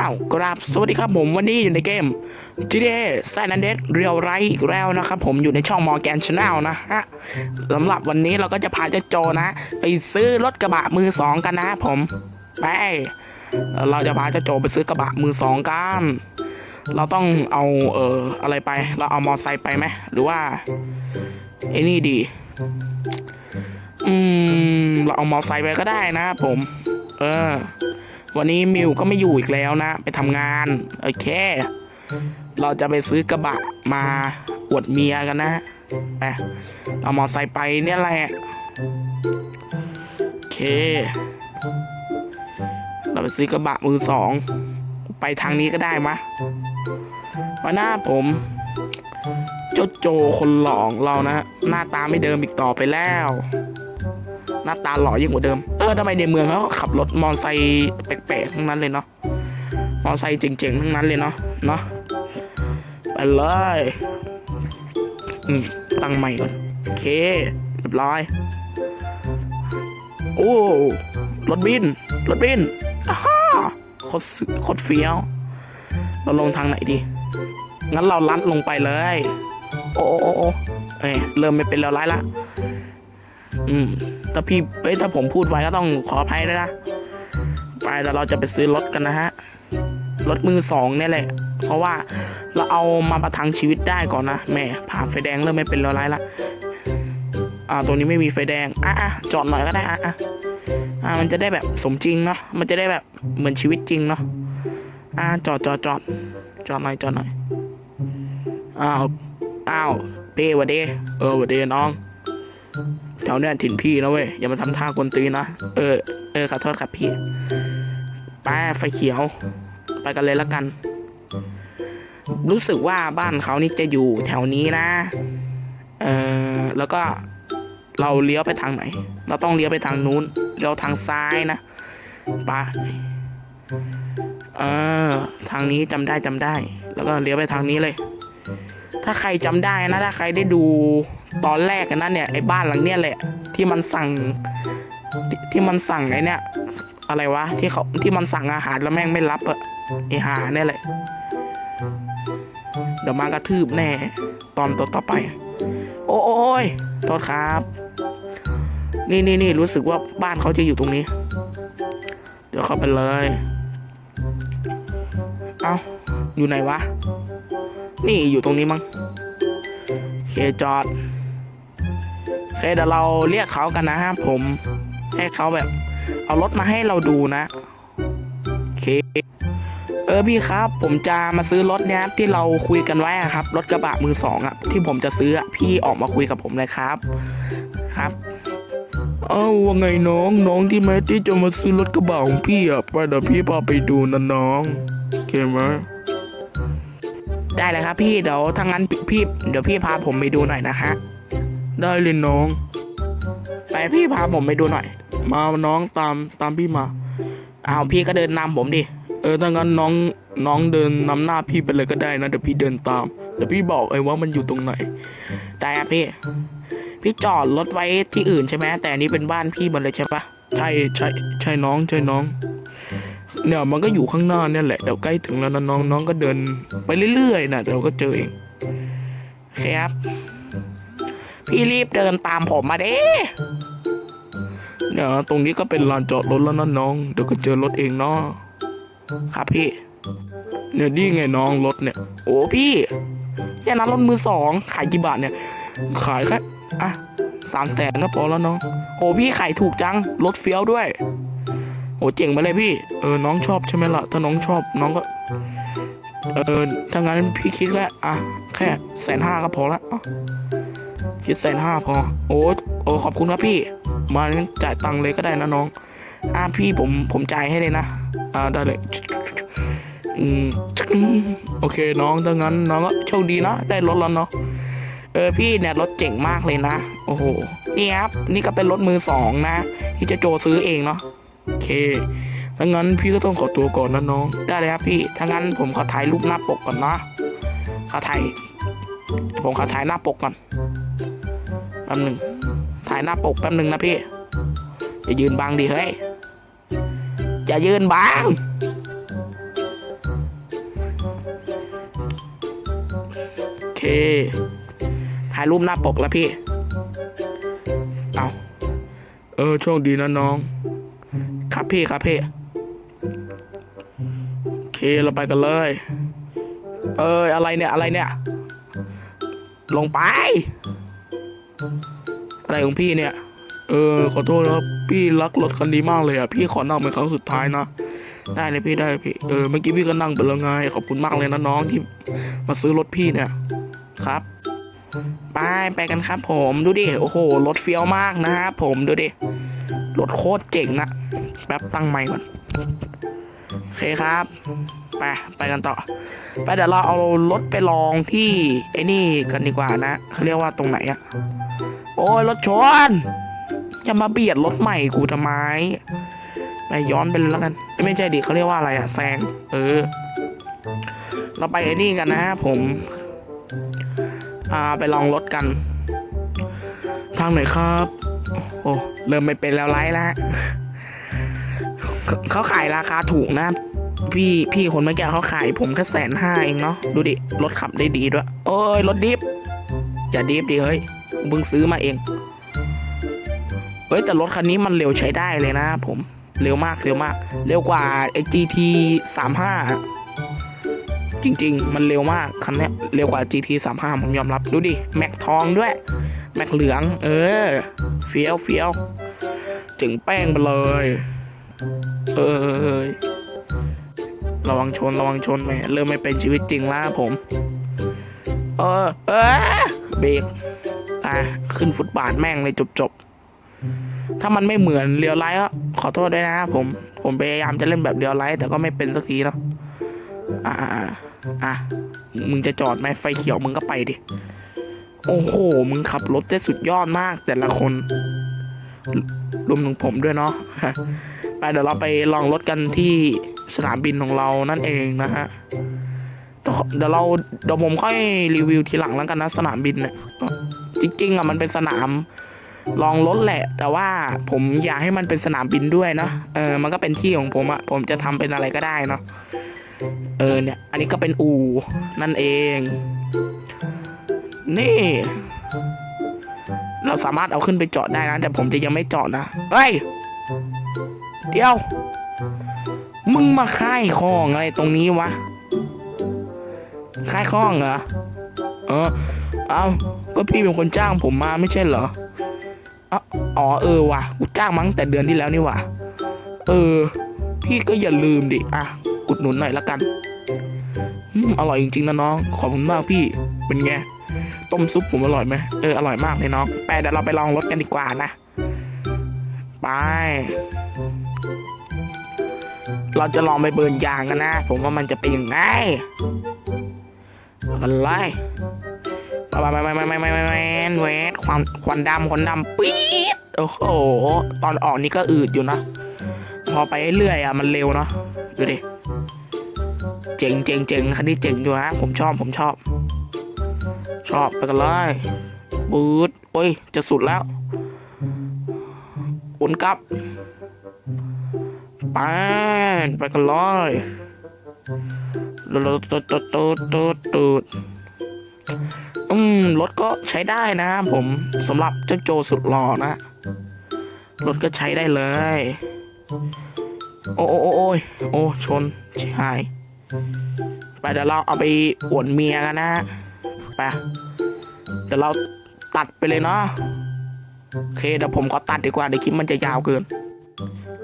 อ้าวกราบสวัสดีครับผมวันนี้อยู่ในเกม GTA San Andreas เรียวไรอีกแล้วนะครับผมอยู่ในช่องมอร์แกนชาแนลนะฮะสำหรับวันนี้เราก็จะพาเจ้าโจนะ ไปซื้อรถกระบะมือสองกันนะผมไปเราจะพาเจ้าโจไปซื้อกระบะมือสองกันเราต้องเอาเอ่ออะไรไป เราเอามอไซค์ไปไหมหรือว่าไอ้นี่ดีอืมเราเอามอไซค์ไปก็ได้นะครับผม เออ วันนี้มิวก็ไม่อยู่อีกแล้วนะ ไปทำงาน โอเค เราจะไปซื้อกระบะมาอวดเมียกันนะไปเอามอไซค์ไปเนี่ยแหละโอเค เราไปซื้อกระบะมือสอง ไปทางนี้ก็ได้มะวันหน้าผมเจ้าโจคนหลองเรานะ หน้าตาไม่เดิมอีกต่อไปแล้ว หน้าตาหล่อยิ่งกว่าเดิม เออทำไมในเมืองเขาขับรถมอเตอร์ไซค์แปลกๆทั้งนั้นเลยเนาะ มอเตอร์ไซค์เจ๋งๆทั้งนั้นเลยเนาะ เนาะ ไปเลย อืม ตั้งใหม่ก่อน โอเค เรียบร้อย โอ้ รถบิน รถบินอ้าฮ่าโคตรสโคตรเฟี้ยว เราลงทางไหนดี งั้นเราลัดลงไปเลย โอ้โอ้โอ้โอ้เอ้ยเริ่มไม่เป็นแล้วร้ายละ อืมถ้าพี่เอ้ยถ้าผมพูดไว้ก็ต้องขออภัยด้วยนะ ไปเดี๋ยวเราจะไปซื้อรถกันนะฮะ รถมือสองเนี่ยแหละ เพราะว่าเราเอามาประทังชีวิตได้ก่อนนะแหม่ผ่านไฟแดงเริ่มไม่เป็นร้ายละ อ่าตรงนี้ไม่มีไฟแดง อะอะจอดหน่อยก็ได้อะอะอ่ามันจะได้แบบสมจริงเนาะ มันจะได้แบบเหมือนชีวิตจริงเนาะ อ่าจอดจอดจอดจอดหน่อยจอดหน่อย อ้าว อ้าวเป้วัดดีเออวัดดีน้อง แถวเนี้ยถิ่นพี่นะเว้ยอย่ามาทำท่ากวนตีนนะเออเออขอโทษครับพี่ไปไฟเขียว ไปกันเลยละกัน รู้สึกว่าบ้านเขานี่จะอยู่แถวนี้นะ เออแล้วก็เราเลี้ยวไปทางไหน เราต้องเลี้ยวไปทางนู้นเลี้ยวทางซ้ายนะไปเออ ทางนี้จำได้จำได้ แล้วก็เลี้ยวไปทางนี้เลย ถ้าใครจำได้นะถ้าใครได้ดูตอนแรกกันนะเนี่ยไอ้บ้านหลังเนี้ยแหละที่มันสั่งที่ที่มันสั่งไอ้เนี่ยอะไรวะที่เขาที่มันสั่งอาหารแล้วแม่งไม่รับอะไอหาเนี่ยแหละเดี๋ยวมากระทืบแน่ ตอนต่อต่อไป โอ้ยโทษครับ นี่นี่นี่รู้สึกว่าบ้านเขาจะอยู่ตรงนี้ เดี๋ยวเข้าไปเลย เอ้าอยู่ไหนวะ นี่อยู่ตรงนี้มั้งโอเคจอดโอเคเดี๋ยวเราเรียกเขากันนะฮะผม ให้เขาแบบ เอารถมาให้เราดูนะโอเคเออพี่ครับ ผมจะมาซื้อรถเนี้ยที่เราคุยกันไว้ครับรถกระบะมือสองอะที่ผมจะซื้ออะพี่ออกมาคุยกับผมเลยครับครับเอ้าว่าไงน้องน้องที่แมที่จะมาซื้อรถกระบะของพี่อะไปเดี๋ยวพี่พาไปดูนะน้องโอเคไหม ได้เลยครับพี่เดี๋ยวถ้างั้นพี่เดี๋ยวพี่พาผมไปดูหน่อยนะฮะได้เลยน้อง ไปพี่พาผมไปดูหน่อย มาน้องตามตามพี่มาอ้าวพี่ก็เดินนำผมดิเออถ้างั้นน้องน้องเดินนำหน้าพี่ไปเลยก็ได้นะเดี๋ยวพี่เดินตามเดี๋ยวพี่บอกไอ้ว่ามันอยู่ตรงไหนได้ครับพี่ พี่จอดรถไว้ที่อื่นใช่ไหมแต่อันนี้เป็นบ้านพี่หมดเลยใช่ปะใช่ใช่ใช่น้องใช่น้อง เนี่ยมันก็อยู่ข้างหน้าเนี่ยแหละเดี๋ยวใกล้ถึงแล้วนะน้องน้องก็เดินไปเรื่อยๆนะเดี๋ยวก็เจอเองครับ พี่รีบเดินตามผมมาเด้เนี่ยตรงนี้ก็เป็นลานจอดรถแล้วนะน้องเดี๋ยวก็เจอรถเองเนาะครับพี่ เนี่ยนี่ไงน้องรถเนี่ย โอ้พี่แค่ยนั้นรถมือสองขายกี่บาทเนี่ย ขายแค่อะสามแสนก็พอแล้วน้องโอ้พี่ขายถูกจังรถเฟี้ยวด้วย โอ้เจ๋งไปเลยพี่ เออ น้องชอบใช่ไหมล่ะ ถ้าน้องชอบน้องก็ เออถ้างั้นพี่คิดแค่อะ แค่แสนห้าก็พอละคิดแสนห้าพอ โอ้โอ้ขอบคุณครับพี่ มาจ่ายตังค์เลยก็ได้นะน้อง อะพี่ผมผมจ่ายให้เลยนะ อ่าได้เลยอืมโอเคน้องถ้างั้นน้องก็โชคดีนะ ได้รถแล้วเนาะ เออพี่เนี่ยรถเจ๋งมากเลยนะ โอ้โห นี่ครับ นี่ก็เป็นรถมือสองนะ ที่จะโจซื้อเองเนาะ คถ้างั้นพี่ก็ต้องขอตัวก่อนนะน้อง ได้เลยครับพี่ ถ้างั้นผมขอถ่ายรูปหน้าปกก่อนนะขอถ่าย ผมขอถ่ายหน้าปกก่อน แป๊บหนึ่ง ถ่ายหน้าปกแป๊บหนึ่งนะพี่ จะยืนบังดีเฮ้ย จะยืนบัง โอเค ถ่ายรูปหน้าปกแล้วพี่ เอาเออ โชคดีนะน้อง ครับพี่ครับพี่โอเคเราไปกันเลย เอ้ยอะไรเนี่ยอะไรเนี่ย ลงไป อะไรของพี่เนี่ย เออขอโทษนะครับพี่รักรถคันนี้มากเลยอะพี่ขอนั่งเป็นครั้งสุดท้ายนะได้เลยพี่ได้พี่เออเมื่อกี้พี่ก็นั่งไปแล้วไงขอบคุณมากเลยนะน้องที่มาซื้อรถพี่เนี่ยครับไปไปกันครับผมดูดิโอ้โหรถเฟี้ยวมากนะครับผมดูดิ รถโคตรเจ๋งอะแป๊บตั้งไมค์ก่อนโอเคครับ ไป ไปกันต่อ ไปเดี๋ยวเราเอารถไปลองที่ไอ้นี่กันดีกว่านะเขาเรียกว่าตรงไหนอะโอ้ยรถชนจะมาเบียดรถใหม่กูทำไมไปย้อนไปเลยแล้วกันไม่ใช่ดิเขาเรียกว่าอะไรอะแซงเออ เราไปไอ้นี่กันนะผมอ่าไปลองรถกัน ทางไหนครับ โอ้เริ่มไม่เป็นแล้วไลฟ์แล้วเขาขายราคาถูกนะ พี่พี่คนเมื่อกี้เขาขายผมแค่แสนห้าเองเนาะดูดิรถขับได้ดีด้วย โอ้ยรถดิฟอย่าดิฟดิเฮ้ยเพิ่งซื้อมาเองเฮ้ยแต่รถคันนี้มันเร็วใช้ได้เลยนะผมเร็วมากเร็วมาก เร็วกว่าไอ้ GT 35จริง ๆ มันเร็วมากคันนี้เร็วกว่า GT 35ผมยอมรับ ดูดิ แม็กทองด้วย แม็กเหลือง เออ เฟี้ยวเฟี้ยวจึงแป้งไปเลย เออระวังชนระวังชนไปเริ่มไม่เป็นชีวิตจริงแล้วผม เออ เออเบรกอะขึ้นฟุตบาทแม่งเลยจบจบถ้ามันไม่เหมือนเรียวไลท์ก็ขอโทษด้วยนะครับผม ผมพยายามจะเล่นแบบเรียวไลท์แต่ก็ไม่เป็นสักทีเนาะอ่าอ่าอ่าอะมึงจะจอดไหมไฟเขียวมึงก็ไปดิ โอ้โห มึงขับรถได้สุดยอดมากแต่ละคน รวมถึงผมด้วยเนาะไปเดี๋ยวเราไปลองรถกันที่สนามบินของเรานั่นเองนะฮะเดี๋ยวเราเดี๋ยวผมค่อยรีวิวทีหลังแล้วกันนะสนามบินเนี่ยจริงๆอะมันเป็นสนามลองรถแหละ แต่ว่าผมอยากให้มันเป็นสนามบินด้วยนะเออมันก็เป็นที่ของผมอะผมจะทำเป็นอะไรก็ได้เนาะเออเนี่ย อันนี้ก็เป็นอูนั่นเอง นี่ เราสามารถเอาขึ้นไปจอดได้นะ แต่ผมจะยังไม่จอดนะ เฮ้ย เดี๋ยว มึงมาค่ายของอะไรตรงนี้วะ ค่ายข้องเหรอ เออ เอาก็พี่เป็นคนจ้างผมมาไม่ใช่เหรอ อ๋ออเออว่ะ กูจ้างมั้งแต่เดือนที่แล้วนี่ว่ะ เออ พี่ก็อย่าลืมดิ อะอุดหนุนหน่อยละกันอืมอร่อยจริงๆนะน้อง ขอบคุณมากพี่ เป็นไง ต้มซุปผมอร่อยไหมเอออร่อยมากเลยน้องไปเดี๋ยวเราไปลองรถกันดีกว่านะไปเราจะลองไปเบิร์นยางกันนะ ผมว่ามันจะเป็นยังไงอะไรไปไปไปไปไปไปไปเวทความควันดำควันดำปี๊ดโอ้โห ตอนออกนี่ก็อืดอยู่นะ พอไปเรื่อยอะมันเร็วเนาะ ดูดิ เจ๋งเจ๋งเจ๋งคันนี้เจ๋งอยู่นะ ผมชอบผมชอบ ชอบไปกันเลยบูดโอ้ย จะสุดแล้วหมุนกลับไปไปกันเลยตูดตูดตูดตูดตูดอืมรถก็ใช้ได้นะผมสำหรับเจ้าโจสุดหล่อนะรถก็ใช้ได้เลย โอ้โอ้โอ้โอ้ยโอ้ชนชิหาย ไปเดี๋ยวเราเอาไปอวดเมียกันนะ ไปเดี๋ยวเราตัดไปเลยเนาะโอเคเดี๋ยวผมขอตัดดีกว่าเดี๋ยวคลิปมันจะยาวเกิน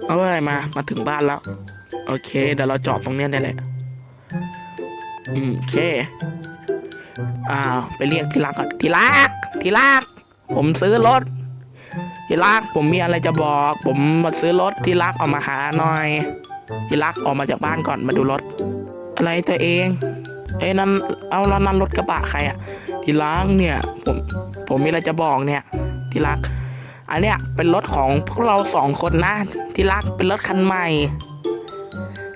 เอาเลยมามาถึงบ้านแล้ว โอเค เดี๋ยวเราจอดตรงเนี้ยได้แหละอืมโอเคอ่าไปเรียกทีรักก่อนทีรักทีรัก ผมซื้อรถทีรักผมมีอะไรจะบอก ผมมาซื้อรถทีรักออกมาหาหน่อยทีรักออกมาจากบ้านก่อนมาดูรถ อะไรตัวเอง เอ้ยนั่นเอาแล้วนั่นรถกระบะใครอะที่รักเนี่ยผมผมมีอะไรจะบอกเนี่ยที่รัก อันเนี้ยเป็นรถของพวกเราสองคนนะที่รักเป็นรถคันใหม่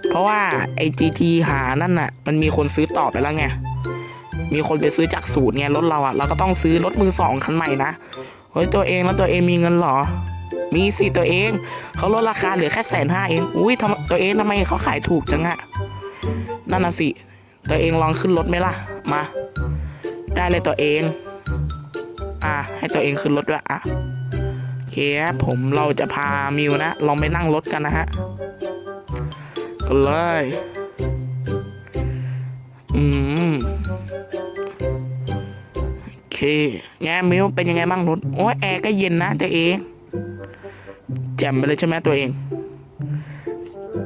เพราะว่าไอ GT หานั่นน่ะ มันมีคนซื้อต่อไปแล้วไงมีคนไปซื้อจากศูนย์ไงรถเราอะเราก็ต้องซื้อรถมือสองคันใหม่นะเฮ้ยตัวเองแล้วตัวเองมีเงินเหรอ มีสิตัวเองเขาลดราคาเหลือแค่แสนห้าเองอุ้ยทำตัวเองทำไมเขาขายถูกจังอะนั่นน่ะสิ ตัวเองลองขึ้นรถไหมล่ะ มา ได้เลยตัวเอง อะให้ตัวเองขึ้นรถด้วย อะโอเคครับผมเราจะพามิวนะ ลองไปนั่งรถกันนะฮะก็เลย อืมโอเคไงมิวเป็นยังไงบ้างรถ โอ้ยแอร์ก็เย็นนะตัวเอง แจ่มไปเลยใช่ไหมตัวเอง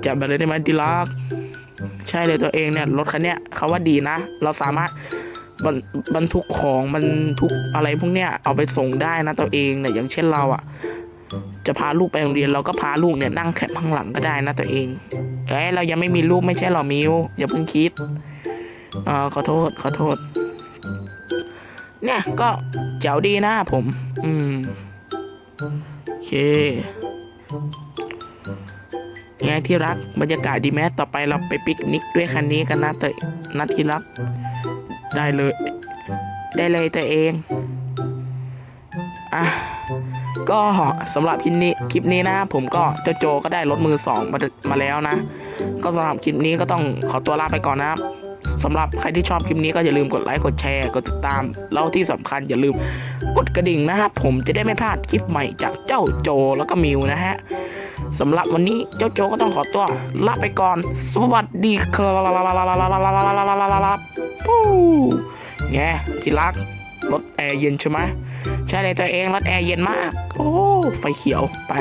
แจ่มไปเลยได้ไหมดีลัก ใช่เลยตัวเองเนี่ยรถคันเนี้ยเขาว่าดีนะ เราสามารถบรรบรรทุกของบรรทุกอะไรพวกเนี้ยเอาไปส่งได้นะตัวเองเนี่ยอย่างเช่นเราอะ่ะ จะพาลูกไปโรงเรียนเราก็พาลูกเนี่ยนั่งแคปข้างหลังก็ได้นะตัวเองเอ้ยเรายังไม่มีลูกไม่ใช่หรอมิวอย่าเพิ่งคิดเออขอโทษขอโทษ เนี่ยก็เจ๋วดีนะผม อืมโอเค ไงที่รักบรรยากาศดีไหมต่อไปเราไปปิกนิกด้วยคันนี้กันนะเตยนะที่รัก ได้เลย ได้เลยตัวเองอะก็สำหรับคลิปนี้คลิปนี้นะ ผมก็โจโจก็ได้รถมือสองมามาแล้วนะ ก็สำหรับคลิปนี้ก็ต้องขอตัวลาไปก่อนนะครับสำหรับใครที่ชอบคลิปนี้ก็อย่าลืมกดไลค์กดแชร์กดติดตามแล้วที่สำคัญอย่าลืมกดกระดิ่งนะครับผมจะได้ไม่พลาดคลิปใหม่จากเจ้าโจแล้วก็มิวนะฮะ สำหรับวันนี้เจ้าโจก็ต้องขอตัวลาไปก่อน สวัสดีครับปู้แงที่รักรถแอร์เย็นใช่ไหมใช่เลยตัวเองรถแอร์เย็นมาก โอ้ ไฟเขียวไป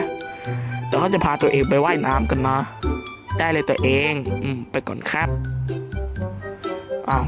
เดี๋ยวเขาจะพาตัวเองไปว่ายน้ำกันนะ ได้เลยตัวเอง อืม ไปก่อนครับอ้าว